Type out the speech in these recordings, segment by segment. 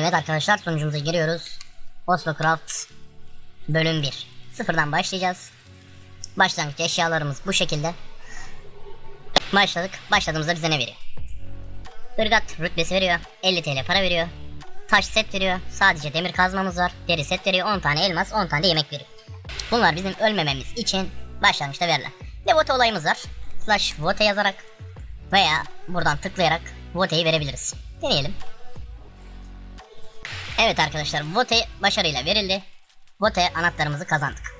Evet arkadaşlar sonucumuza giriyoruz. Oslo Craft bölüm 1. Sıfırdan başlayacağız. Başlangıç eşyalarımız bu şekilde. Başladık. Başladığımızda bize ne veriyor? Irgat rütbesi veriyor. 50 TL para veriyor. Taş set veriyor. Sadece demir kazmamız var. Deri set veriyor. 10 tane elmas, 10 tane de yemek veriyor. Bunlar bizim ölmememiz için başlangıçta verilen. Ve vote olayımız var. Slash vote yazarak veya buradan tıklayarak vote'yi verebiliriz. Deneyelim. Evet arkadaşlar vote başarıyla verildi. Vote anahtarımızı kazandık.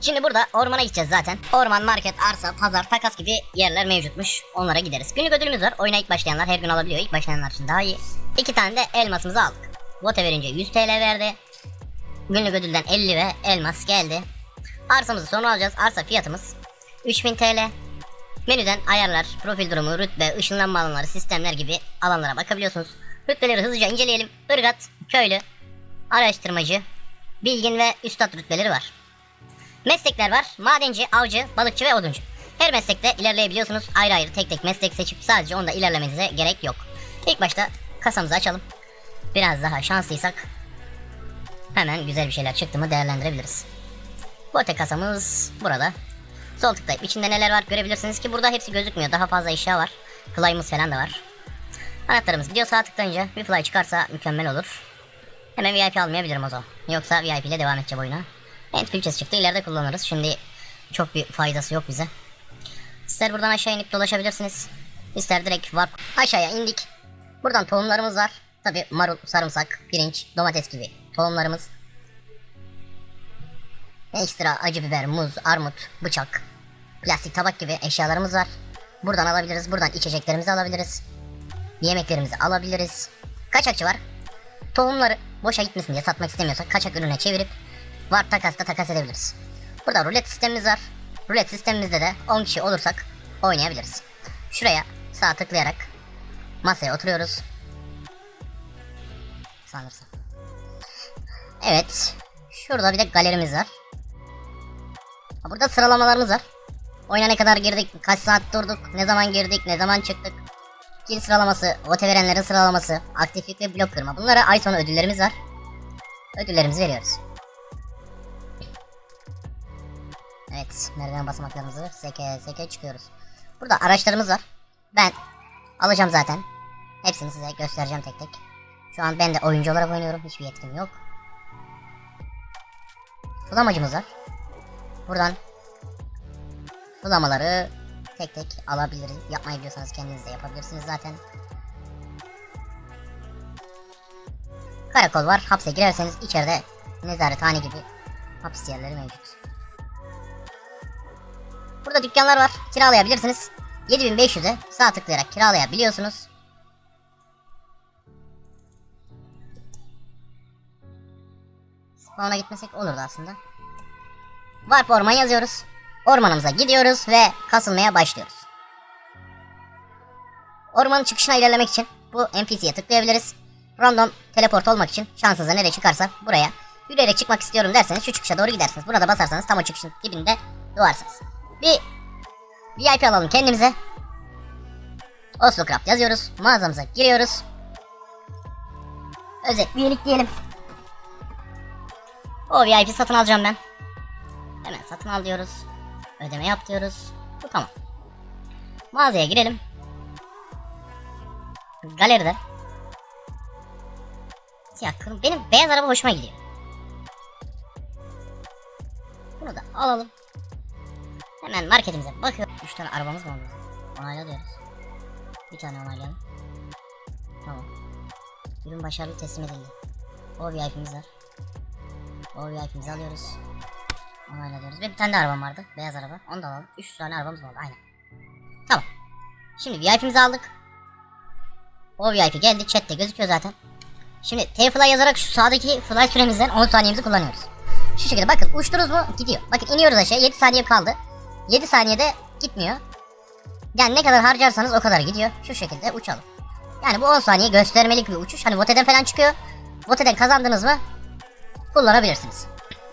Şimdi burada ormana gideceğiz zaten. Orman, market, arsa, pazar, takas gibi yerler mevcutmuş. Onlara gideriz. Günlük ödülümüz var. Oyuna ilk başlayanlar her gün alabiliyor. İlk başlayanlar için daha iyi. İki tane de elmasımızı aldık. Vote verince 100 TL verdi. Günlük ödülden 50 ve elmas geldi. Arsamızı sonra alacağız. Arsa fiyatımız 3000 TL. Menüden ayarlar, profil durumu, rütbe, ışınlanma alanları, sistemler gibi alanlara bakabiliyorsunuz. Rütbeleri hızlıca inceleyelim. Irgat, köylü, araştırmacı, bilgin ve üstad rütbeleri var. Meslekler var. Madenci, avcı, balıkçı ve oduncu. Her meslekte ilerleyebiliyorsunuz. Ayrı ayrı tek tek meslek seçip sadece onda ilerlemenize gerek yok. İlk başta kasamızı açalım. Biraz daha şanslıysak hemen güzel bir şeyler çıktı mı değerlendirebiliriz. Bote kasamız burada. Sol tıklayıp içinde neler var görebilirsiniz ki burada hepsi gözükmüyor. Daha fazla eşya var. Fly'ımız falan da var. Anahtarımız gidiyor sağ tıklayınca bir fly çıkarsa mükemmel olur. Hemen VIP almayabilirim o zaman. Yoksa VIP ile devam edeceğim oyuna. End filtresi çıktı ileride kullanırız. Şimdi çok bir faydası yok bize. İster buradan aşağı inip dolaşabilirsiniz. İster direkt var. Aşağıya indik. Buradan tohumlarımız var. Tabi marul, sarımsak, pirinç, domates gibi tohumlarımız. Ekstra acı biber, muz, armut, bıçak, plastik tabak gibi eşyalarımız var. Buradan alabiliriz. Buradan içeceklerimizi alabiliriz. Yemeklerimizi alabiliriz. Kaçakçı var. Tohumları boşa gitmesin diye satmak istemiyorsak kaçak ürüne çevirip var takasta takas edebiliriz. Burada rulet sistemimiz var. Rulet sistemimizde de 10 kişi olursak oynayabiliriz. Şuraya sağ tıklayarak masaya oturuyoruz. Sanırsam. Evet. Şurada bir de galerimiz var. Burada sıralamalarımız var. Oyuna ne kadar girdik, kaç saat durduk, ne zaman girdik, ne zaman çıktık. Kill sıralaması, vote verenlerin sıralaması, aktiflik ve blok kırma. Bunlara ay sonu ödüllerimiz var. Ödüllerimizi veriyoruz. Evet, merdiven basamaklarımızı seke seke çıkıyoruz. Burada araçlarımız var. Ben alacağım zaten. Hepsini size göstereceğim tek tek. Şu an ben de oyuncu olarak oynuyorum. Hiçbir yetkim yok. Flamacımız var. Buradan Bulamaları tek tek alabiliriz. Yapmayı biliyorsanız kendiniz de yapabilirsiniz zaten. Karakol var. Hapse girerseniz içeride nezarethane gibi hapis yerleri mevcut. Burada dükkanlar var. Kiralayabilirsiniz. 7500'e sağ tıklayarak kiralayabiliyorsunuz. Spawn'a gitmesek olurdu aslında. Warp orman yazıyoruz. Ormanımıza gidiyoruz ve kasılmaya başlıyoruz. Ormanın çıkışına ilerlemek için bu NPC'ye tıklayabiliriz. Random teleport olmak için şansınıza nereye çıkarsa buraya yürüyerek çıkmak istiyorum derseniz şu çıkışa doğru gidersiniz. Burada basarsanız tam o çıkışın dibinde doğarsınız. Bir VIP alalım kendimize. Oslo yazıyoruz. Mağazamıza giriyoruz. Özet üyelik diyelim. O VIP satın alacağım ben. Hemen satın al diyoruz. Ödeme yap diyoruz. Bu tamam. Mağazaya girelim. Galeride. Siyah kırm- Benim beyaz araba hoşuma gidiyor. Bunu da alalım. Hemen marketimize bakıyorum. 3 tane arabamız mı oldu? Onayla diyoruz. Bir tane onaylayalım. Tamam. Ürün başarılı teslim edildi. O VIP'miz var. O VIP'mizi alıyoruz. Onayla diyoruz. Ve bir tane de arabam vardı. Beyaz araba. Onu da alalım. 3 tane arabamız oldu. Aynen. Tamam. Şimdi VIP'mizi aldık. O VIP geldi. Chat'te gözüküyor zaten. Şimdi T-Fly yazarak şu sağdaki fly süremizden 10 saniyemizi kullanıyoruz. Şu şekilde bakın uçtunuz mu gidiyor. Bakın iniyoruz aşağı 7 saniye kaldı. 7 saniyede gitmiyor. Yani ne kadar harcarsanız o kadar gidiyor. Şu şekilde uçalım. Yani bu 10 saniye göstermelik bir uçuş. Hani Vote'den falan çıkıyor. Vote'den kazandınız mı kullanabilirsiniz.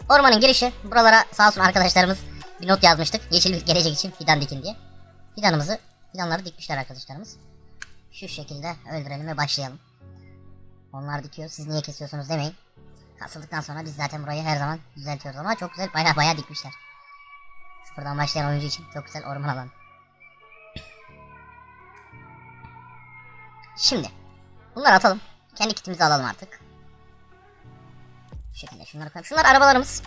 Ormanın girişi. Buralara sağ olsun arkadaşlarımız bir not yazmıştık. Yeşil bir gelecek için fidan dikin diye. Fidanımızı, fidanları dikmişler arkadaşlarımız. Şu şekilde öldürelim ve başlayalım. Onlar dikiyor. Siz niye kesiyorsunuz demeyin. Kasıldıktan sonra biz zaten burayı her zaman düzeltiyoruz ama çok güzel baya baya dikmişler. Sıfırdan başlayan oyuncu için çok güzel orman alanı. Şimdi bunları atalım. Kendi kitimizi alalım artık. Şekilde şunları koyalım. Şunlar arabalarımız.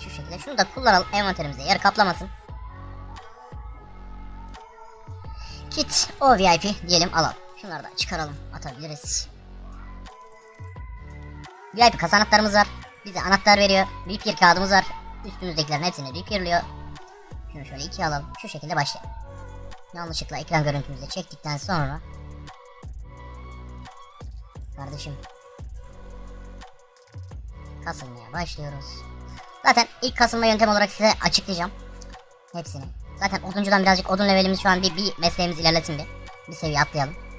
Şu şekilde şunu da kullanalım envanterimizde yer kaplamasın. Kit o VIP diyelim alalım. Şunları da çıkaralım atabiliriz. VIP kazanatlarımız var. Bize anahtar veriyor. Repair kağıdımız var. Üstümüzdekilerin hepsini repairliyor. Şunu şöyle ikiye alalım. Şu şekilde başlayalım. Yanlışlıkla ekran görüntümüzü de çektikten sonra Kardeşim Kasılmaya başlıyoruz. Zaten ilk kasılma yöntemi olarak size açıklayacağım. Hepsini. Zaten oduncudan birazcık odun levelimiz şu an bir, bir mesleğimiz ilerlesin bir. Bir seviye atlayalım.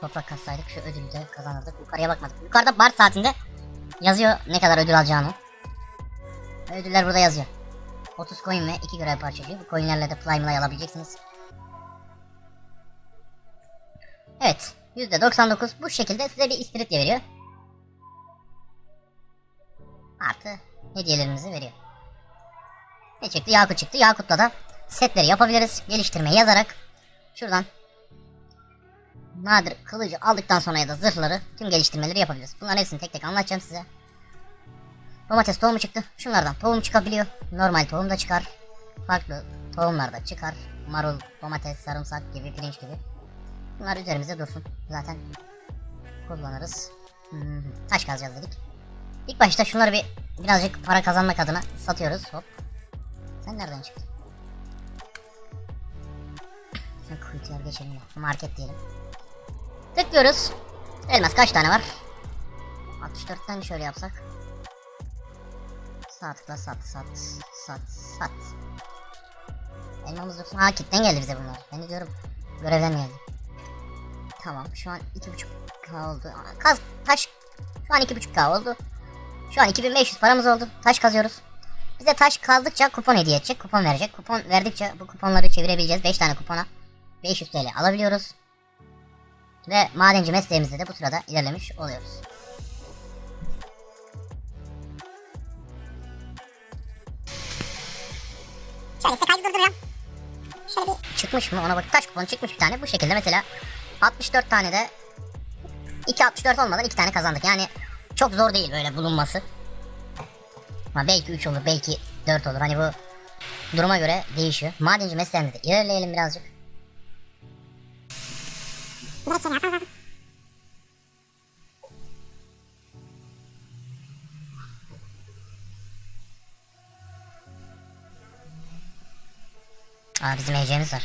Toprak kassaydık şu ödülü de kazanırdık. Yukarıya bakmadık. Yukarıda bar saatinde yazıyor ne kadar ödül alacağını. Ödüller burada yazıyor. 30 coin ve 2 görev parçacığı. Bu coinlerle de Prime'la alabileceksiniz. Evet. %99 bu şekilde size bir istiridye veriyor. Artı hediyelerimizi veriyor. Ne çıktı? Yakut çıktı. Yakut'la da setleri yapabiliriz. Geliştirme yazarak şuradan nadir kılıcı aldıktan sonra ya da zırhları tüm geliştirmeleri yapabiliriz. Bunların hepsini tek tek anlatacağım size. Domates tohumu çıktı. Şunlardan tohum çıkabiliyor. Normal tohum da çıkar. Farklı tohumlar da çıkar. Marul, domates, sarımsak gibi, pirinç gibi. Bunlar üzerimizde dursun. Zaten kullanırız. Hmm, taş kazacağız dedik. İlk başta şunları bir birazcık para kazanmak adına satıyoruz. Hop. Sen nereden çıktın? Şunu kuytuya geçelim ya. Market diyelim. Tıklıyoruz. Elmas kaç tane var? 64'ten şöyle yapsak. Sağ tıkla sat sat sat sat. Elmamız dursun. Ha kitten geldi bize bunlar. Ben diyorum görevden geldi. Tamam şu an 2.5k oldu. Aa, Kaz taş şu an 2.5k oldu. Şu an 2500 paramız oldu. Taş kazıyoruz. Bize taş kazdıkça kupon hediye edecek. Kupon verecek. Kupon verdikçe bu kuponları çevirebileceğiz. 5 tane kupona 500 TL alabiliyoruz. Ve madenci mesleğimizde de bu sırada ilerlemiş oluyoruz. Şöyle kaydı durduruyorum. Şöyle bir Çıkmış mı ona bak taş kuponu çıkmış bir tane. Bu şekilde mesela 64 tane de 2 64 olmadan 2 tane kazandık. Yani çok zor değil böyle bulunması. Ama belki 3 olur belki 4 olur. Hani bu duruma göre değişiyor. Madenci mesleğimizde ilerleyelim birazcık. Direkt şey yapmam lazım. Aa bizim EC'miz var.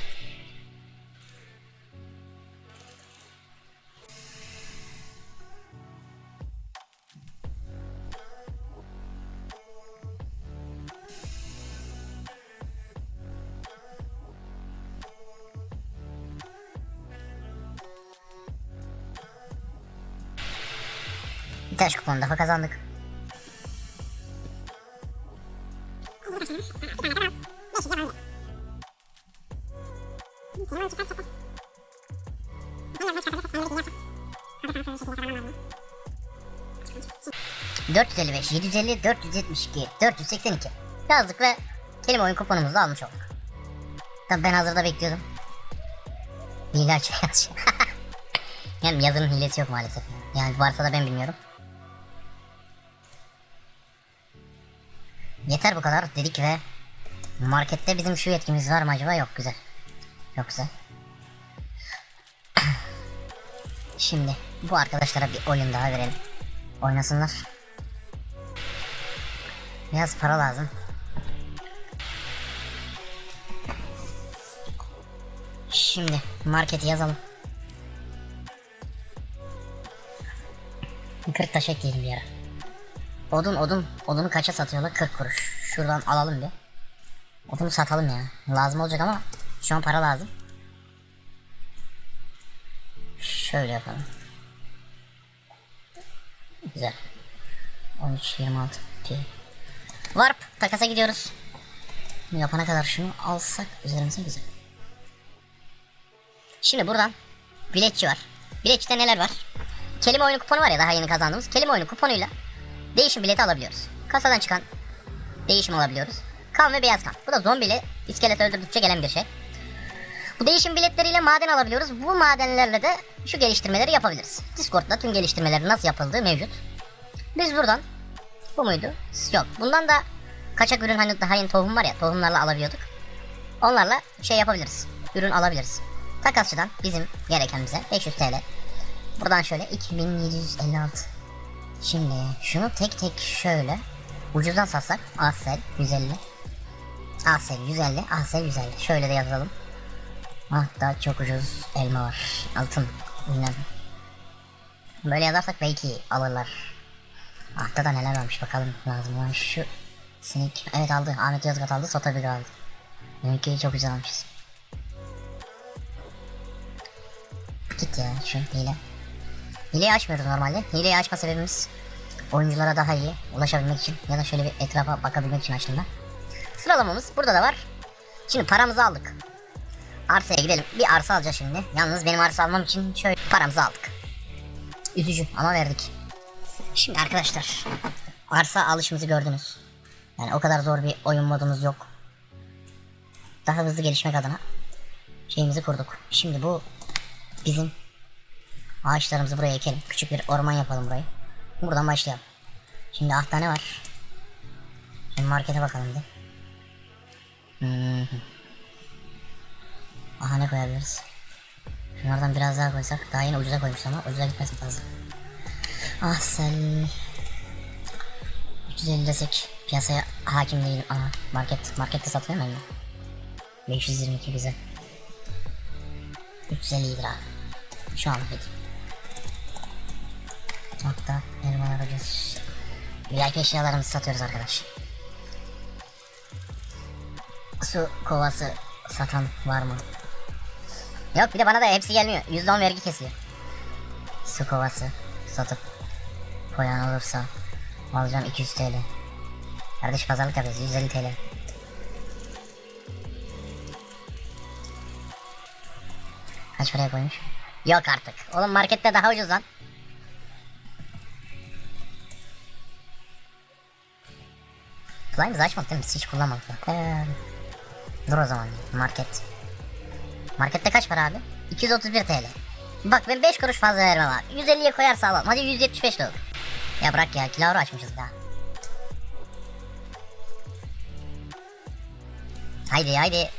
Bir taş kuponu daha kazandık. ...455, 750, 472, 482... ...yazdık ve... ...kelime oyun kuponumuzu da almış olduk. Tabi ben hazırda bekliyordum. Hile açıyor yani yazının hilesi yok maalesef. Yani varsa da ben bilmiyorum. Yeter bu kadar dedik ve... ...markette bizim şu yetkimiz var mı acaba? Yok güzel. Çok güzel. Şimdi bu arkadaşlara bir oyun daha verelim. Oynasınlar. Biraz para lazım. Şimdi marketi yazalım. 40 taş ekleyelim bir ara. Odun odun. Odunu kaça satıyorlar? 40 kuruş. Şuradan alalım bir. Odunu satalım ya. Lazım olacak ama şu an para lazım. Şöyle yapalım. Güzel. 13 26 pi. Warp takasa gidiyoruz. Yapana kadar şunu alsak üzerimize güzel. Şimdi buradan biletçi var. Biletçide neler var? Kelime oyunu kuponu var ya daha yeni kazandığımız. Kelime oyunu kuponuyla değişim bileti alabiliyoruz. Kasadan çıkan değişim alabiliyoruz. Kan ve beyaz kan. Bu da zombiyle iskelet öldürdükçe gelen bir şey. Bu değişim biletleriyle maden alabiliyoruz. Bu madenlerle de şu geliştirmeleri yapabiliriz. Discord'da tüm geliştirmelerin nasıl yapıldığı mevcut. Biz buradan bu muydu? Yok. Bundan da kaçak ürün hani daha yeni tohum var ya tohumlarla alabiliyorduk. Onlarla şey yapabiliriz. Ürün alabiliriz. Takasçıdan bizim gereken bize 500 TL. Buradan şöyle 2756. Şimdi şunu tek tek şöyle ucuzdan satsak Asel 150. Asel 150, Asel 150. Şöyle de yazalım. Ah daha çok ucuz elma var. Altın. Bilmem. Böyle yazarsak belki alırlar. Ahta da neler varmış bakalım lazım olan şu sinik. Evet aldı. Ahmet Yazgat aldı. Sota bir aldı. Benimki çok güzel almışız. Git ya şu hile. Hileyi açmıyoruz normalde. Hileyi açma sebebimiz oyunculara daha iyi ulaşabilmek için ya da şöyle bir etrafa bakabilmek için açtım ben. Sıralamamız burada da var. Şimdi paramızı aldık. Arsaya gidelim. Bir arsa alacağız şimdi. Yalnız benim arsa almam için şöyle paramızı aldık. Üzücü ama verdik. Şimdi arkadaşlar arsa alışımızı gördünüz. Yani o kadar zor bir oyun modumuz yok. Daha hızlı gelişmek adına şeyimizi kurduk. Şimdi bu bizim ağaçlarımızı buraya ekelim. Küçük bir orman yapalım burayı. Buradan başlayalım. Şimdi ah tane var. Şimdi markete bakalım bir. Hmm. Aha ne koyabiliriz? Şunlardan biraz daha koysak. Daha yine ucuza koymuştum ama ucuza gitmesin fazla. Ah sen 350 desek piyasaya hakim değilim. Aha market markette satılıyor mu elma? 522 güzel. 350 iyidir abi. Şu an peki. Hatta elmalar ucuz. VIP eşyalarımızı satıyoruz arkadaş. Su kovası satan var mı? Yok bir de bana da hepsi gelmiyor. %10 vergi kesiyor. Su kovası satıp koyan olursa alacağım 200 TL. Kardeş pazarlık yapıyoruz 150 TL. Kaç paraya koymuş? Yok artık. Oğlum markette daha ucuz lan. Flying açmadık değil mi? Biz hiç kullanmadık. Ee, dur o zaman market. Markette kaç para abi? 231 TL. Bak ben 5 kuruş fazla vermem abi. 150'ye koyarsa alalım. Hadi 175 de olur. Ya bırak ya kilavra açmışız daha. Haydi haydi.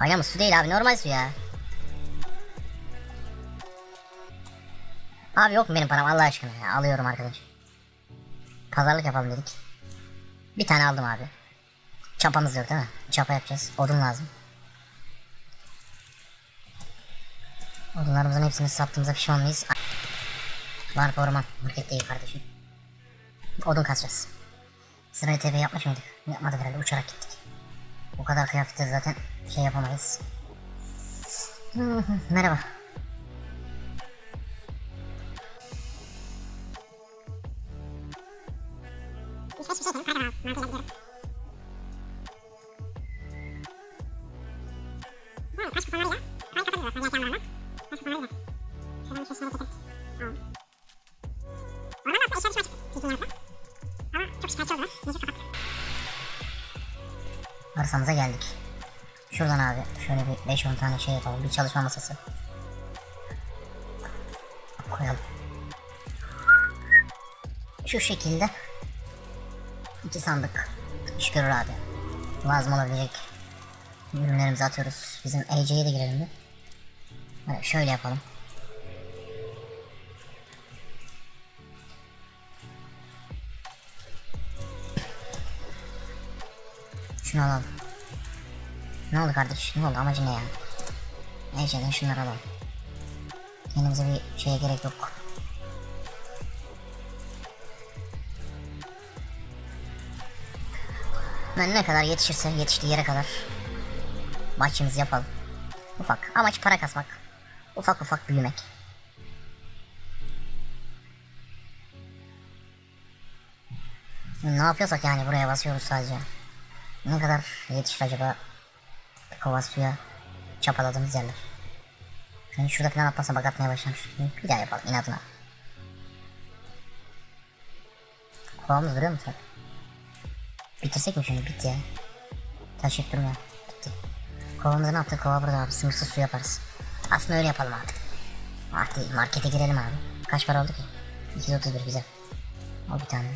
Aynamız su değil abi normal su ya. Abi yok mu benim param Allah aşkına ya alıyorum arkadaş. Pazarlık yapalım dedik. Bir tane aldım abi. Çapamız yok değil mi? Çapa yapacağız. Odun lazım. Odunlarımızın hepsini sattığımıza pişman mıyız? Var orman. Market değil kardeşim. Odun kasacağız. Sırayı TP yapmış mıydık? Yapmadık herhalde uçarak gittik. O kadar kıyafetleri zaten şey yapamayız. Merhaba. Biz hiçbir şey değil. Pardon. Mantığıyla yanlarına. Kaç kuponlar gidiyor? Bir şey şöyle getirdik. Tamam. Oradan aslında. Tilkin yarısı. Ama çok şikayetçi oldular. Neyse kapattık. Arsamıza geldik. Şuradan abi şöyle bir 5-10 tane şey yapalım. Bir çalışma masası. Koyalım. Şu şekilde. İki sandık. Görür abi. Lazım olabilecek ürünlerimizi atıyoruz. Bizim EC'ye de girelim bir. Böyle şöyle yapalım. Şunu alalım. Ne oldu kardeş? Ne oldu? Amacı ne ya? Neyse şunları alalım. Kendimize bir şeye gerek yok. Ben ne kadar yetişirse yetiştiği yere kadar bahçemizi yapalım. Ufak. Amaç para kasmak. Ufak ufak büyümek. Ne yapıyorsak yani buraya basıyoruz sadece. Ne kadar yetişir acaba kova suya çapaladığımız yerler. Yani şurada falan atmasa bak atmaya başlamış. Bir daha yapalım inadına. Kovamız duruyor mu sen? Bitirsek mi şunu? Bit ya. Taşıyıp durmuyor. Bitti. Kovamızı ne yaptık? Kova burada abi. Sınırsız su yaparız. Aslında öyle yapalım artık. Artık markete girelim abi. Kaç para oldu ki? 231 güzel. Al bir tane.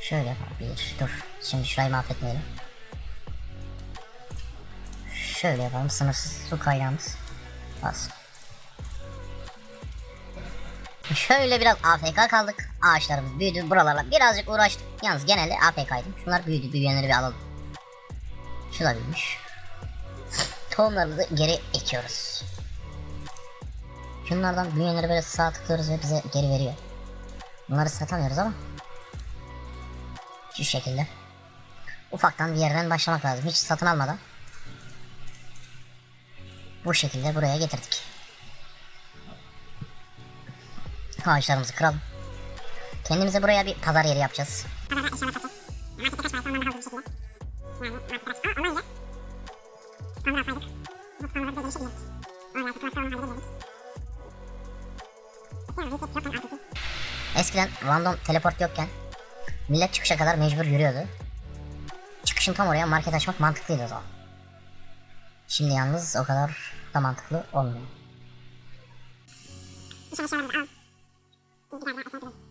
Şöyle yapalım. Bir. Dur. Şimdi şurayı mahvetmeyelim. Şöyle yapalım. Sınırsız su kaynağımız. Az. Şöyle biraz AFK kaldık. Ağaçlarımız büyüdü. Buralarla birazcık uğraştık. Yalnız genelde AFK'ydım. Şunlar büyüdü. Büyüyenleri bir alalım. Şu da büyümüş. Tohumlarımızı geri ekiyoruz. Şunlardan büyüyenleri böyle sağ tıklıyoruz ve bize geri veriyor. Bunları satamıyoruz ama. Şu şekilde. Ufaktan bir yerden başlamak lazım. Hiç satın almadan. Bu şekilde buraya getirdik. Ağaçlarımızı kıralım. Kendimize buraya bir pazar yeri yapacağız. Pazarda eşyalar satacağız. Markette kaç parası onları hazır bir şekilde. Yani markette kaç... Aa ama öyle. Spamlar alsaydık. Bu spamları bize gelişe bilirdik. Orada artık klasör onları bilirdik. Yani reset yokken artık. Eskiden random teleport yokken millet çıkışa kadar mecbur yürüyordu. Çıkışın tam oraya market açmak mantıklıydı o zaman. Şimdi yalnız o kadar da mantıklı olmuyor. Düşen eşyalarımızı al. Bir daha atabiliriz.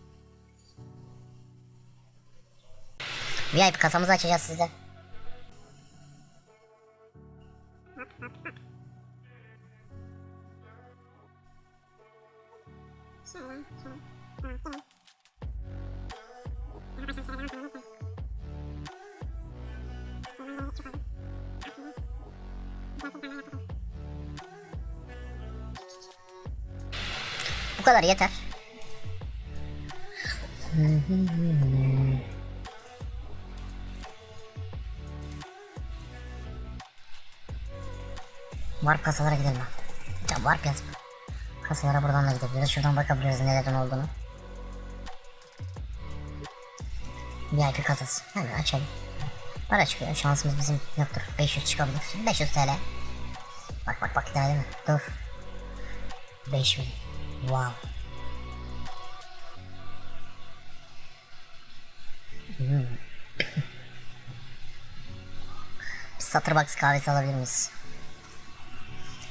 Aslında. Zaten bana yapalım. Bu kadar yeter. Warp kasalara gidelim abi. Ya warp yaz. Kasalara buradan da gidebiliriz. Şuradan bakabiliriz nelerden olduğunu. VIP kasası. Hemen açalım. Para çıkıyor. Şansımız bizim yoktur. 500 çıkabilir. 500 TL. Bak bak bak daha değil mi? Dur. 5000. Wow. Hmm. Bir Satırbox kahvesi alabilir miyiz?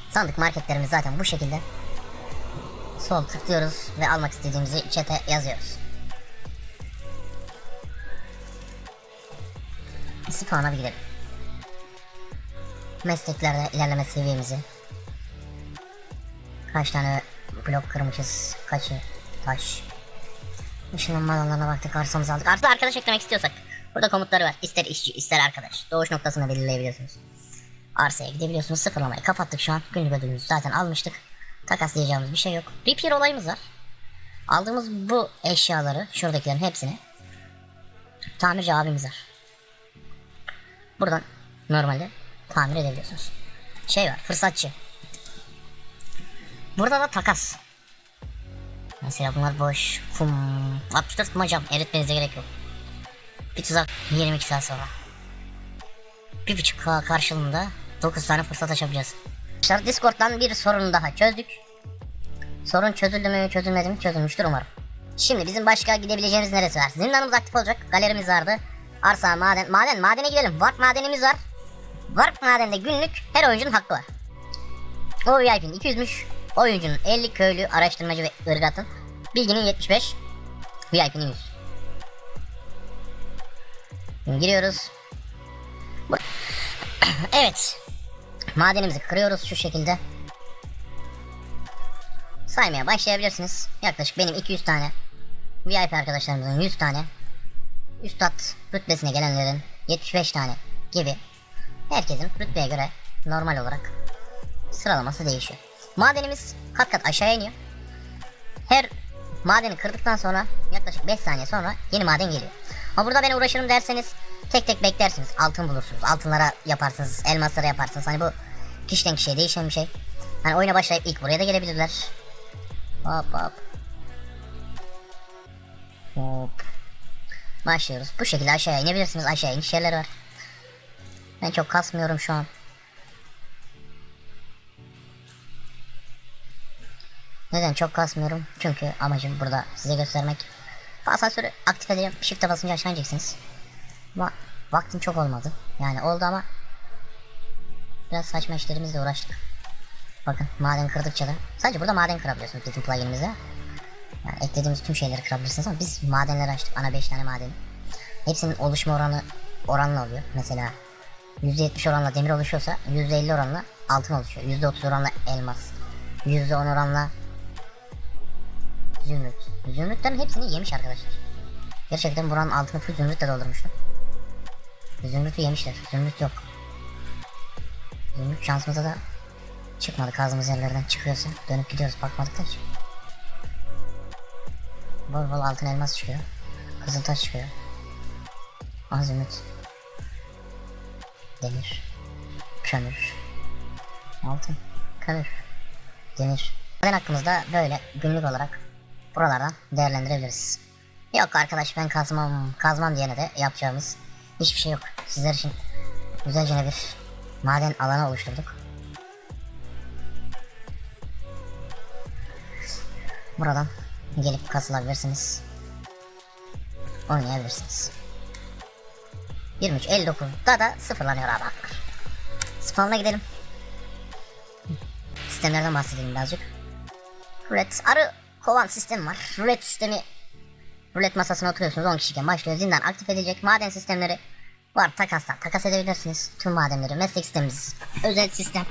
Sandık marketlerimiz zaten bu şekilde. Sol tıklıyoruz ve almak istediğimizi chat'e yazıyoruz. Spawn'a bir gidelim. Mesleklerde ilerleme seviyemizi. Kaç tane blok kırmışız, kaçı taş. Işınlanma alanlarına baktık, arsamızı aldık. Artı arkadaş eklemek istiyorsak. Burada komutları var. İster işçi, ister arkadaş. Doğuş noktasını belirleyebiliyorsunuz. Arsaya gidebiliyorsunuz. Sıfırlamayı kapattık şu an. Günlük ödülümüzü zaten almıştık. Takaslayacağımız bir şey yok. Repair olayımız var. Aldığımız bu eşyaları, şuradakilerin hepsini tamirci abimiz var. Buradan normalde tamir edebiliyorsunuz. Şey var, fırsatçı. Burada da takas. Mesela bunlar boş. Kum. 64 kum hocam. Eritmenize gerek yok. Bir tuzak 22 saat sonra. Bir buçuk K karşılığında 9 tane fırsat açabiliriz. Arkadaşlar Discord'dan bir sorunu daha çözdük. Sorun çözüldü mü çözülmedi mi çözülmüştür umarım. Şimdi bizim başka gidebileceğimiz neresi var? Zindanımız aktif olacak. Galerimiz vardı. Arsa, maden, maden, madene gidelim. Warp madenimiz var. Warp madende günlük her oyuncunun hakkı var. O VIP'nin 200'müş. Oyuncunun 50 köylü, araştırmacı ve ırgatın. Bilginin 75. VIP'nin 100. Şimdi giriyoruz. Evet. Madenimizi kırıyoruz şu şekilde. Saymaya başlayabilirsiniz. Yaklaşık benim 200 tane. VIP arkadaşlarımızın 100 tane. Üstad rütbesine gelenlerin 75 tane gibi. Herkesin rütbeye göre normal olarak sıralaması değişiyor. Madenimiz kat kat aşağıya iniyor. Her madeni kırdıktan sonra yaklaşık 5 saniye sonra yeni maden geliyor. Ama burada ben uğraşırım derseniz tek tek beklersiniz. Altın bulursunuz. Altınlara yaparsınız. Elmaslara yaparsınız. Hani bu kişiden kişiye değişen bir şey. Hani oyuna başlayıp ilk buraya da gelebilirler. Hop hop. Hop. Başlıyoruz. Bu şekilde aşağıya inebilirsiniz. Aşağıya iniş yerleri var. Ben çok kasmıyorum şu an. Neden çok kasmıyorum? Çünkü amacım burada size göstermek. Asansörü aktif edeceğim. Shift'e basınca aşağı ineceksiniz. Ama vaktim çok olmadı. Yani oldu ama biraz saçma işlerimizle uğraştık. Bakın maden kırdıkça da sadece burada maden kırabiliyorsunuz bizim pluginimizde. Yani eklediğimiz tüm şeyleri kırabilirsiniz ama biz madenleri açtık. Ana 5 tane maden. Hepsinin oluşma oranı oranla oluyor. Mesela %70 oranla demir oluşuyorsa %50 oranla altın oluşuyor. %30 oranla elmas. %10 oranla zümrüt. Zümrütlerin hepsini yemiş arkadaşlar. Gerçekten buranın altını full zümrütle doldurmuştum. Zümrütü yemişler. Zümrüt yok. Zümrüt şansımıza da çıkmadı. Kazdığımız yerlerden çıkıyorsa dönüp gidiyoruz bakmadık da hiç. Bol bol altın elmas çıkıyor. Kızıltaş çıkıyor. Zümrüt. Demir. Kömür. Altın. Kömür. Demir. Maden hakkımızda böyle günlük olarak buralardan değerlendirebiliriz. Yok arkadaş ben kazmam, kazmam diyene de yapacağımız hiçbir şey yok. Sizler için güzelce bir maden alanı oluşturduk. Buradan gelip kasılabilirsiniz. Oynayabilirsiniz. 23.59'da da sıfırlanıyor abi haklar. Spawn'a gidelim. Sistemlerden bahsedelim birazcık. Rulet arı kovan sistemi var. Rulet sistemi Rulet masasına oturuyorsunuz 10 kişiyken başlıyor. Zindan aktif edilecek. Maden sistemleri var takasla. Takas edebilirsiniz. Tüm madenleri. Meslek sistemimiz. Özel sistem.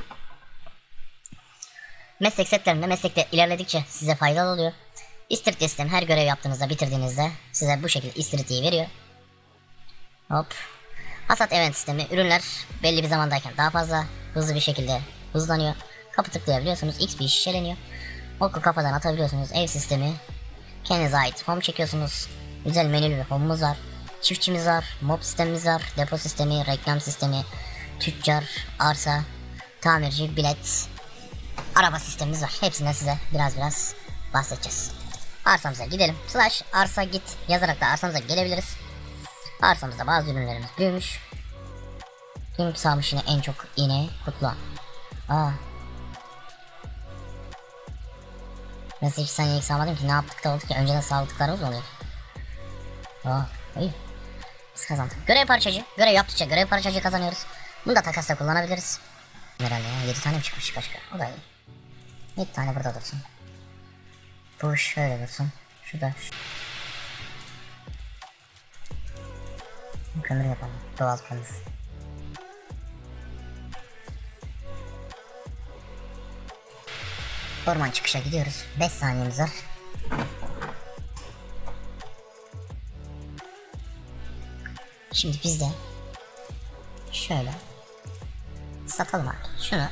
Meslek setlerinde meslekte ilerledikçe size faydalı oluyor. İstiridye sistem her görev yaptığınızda bitirdiğinizde size bu şekilde istiridyeyi veriyor. Hop. Hasat event sistemi ürünler belli bir zamandayken daha fazla hızlı bir şekilde hızlanıyor. Kapı tıklayabiliyorsunuz. XP şişeleniyor. Oku kafadan atabiliyorsunuz. Ev sistemi. Kendinize ait home çekiyorsunuz. Güzel menülü home'umuz var. Çiftçimiz var. Mob sistemimiz var. Depo sistemi, reklam sistemi, tüccar, arsa, tamirci, bilet, araba sistemimiz var. Hepsinden size biraz biraz bahsedeceğiz. Arsamıza gidelim. Slash arsa git yazarak da arsamıza gelebiliriz. Arsamızda bazı ürünlerimiz büyümüş. Kim sağmış yine en çok iğne kutlu. Aa. Ben 8 saniye ilk sağmadım ki ne yaptık da oldu ki önceden sağladıklarımız oluyor. Aa iyi. Biz kazandık. Görev parçacı. Görev yaptıkça görev parçacı kazanıyoruz. Bunu da takasla kullanabiliriz. Herhalde ya 7 tane mi çıkmış başka? O da iyi. 7 tane burada dursun. Bu şöyle dursun. Şu da. Kömür yapalım. Doğal kömür. Orman çıkışa gidiyoruz. 5 saniyemiz var. Şimdi biz de şöyle satalım artık. Şunu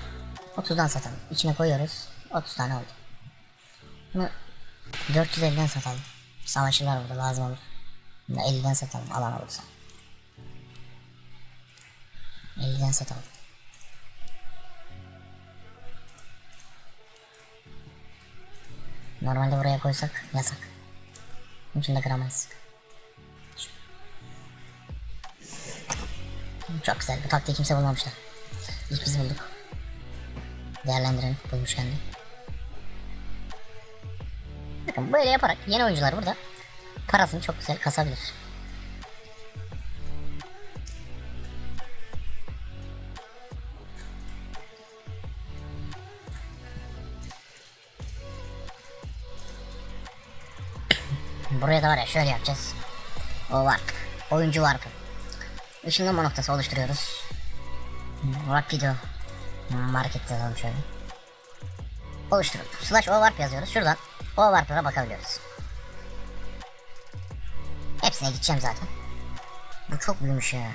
30'dan satalım. İçine koyuyoruz. 30 tane oldu. Bunu 450'den satalım. Savaşırlar burada lazım olur. Bunu da 50'den satalım alan olursa. 50'den satalım. Normalde buraya koysak yasak. Bunun için de kıramayız. Çok güzel. Bu taktiği kimse bulmamışlar. İlk biz bulduk. Değerlendirelim bulmuşken de. Bakın böyle yaparak yeni oyuncular burada parasını çok güzel kasabilir. Buraya da var ya şöyle yapacağız. O warp. Oyuncu warp'ı. Işınlanma noktası oluşturuyoruz. Rapido. Market yazalım şöyle. Oluşturun. Slash o warp yazıyoruz. Şuradan o warp'lara bakabiliyoruz. Hepsine gideceğim zaten. Bu çok büyümüş ya.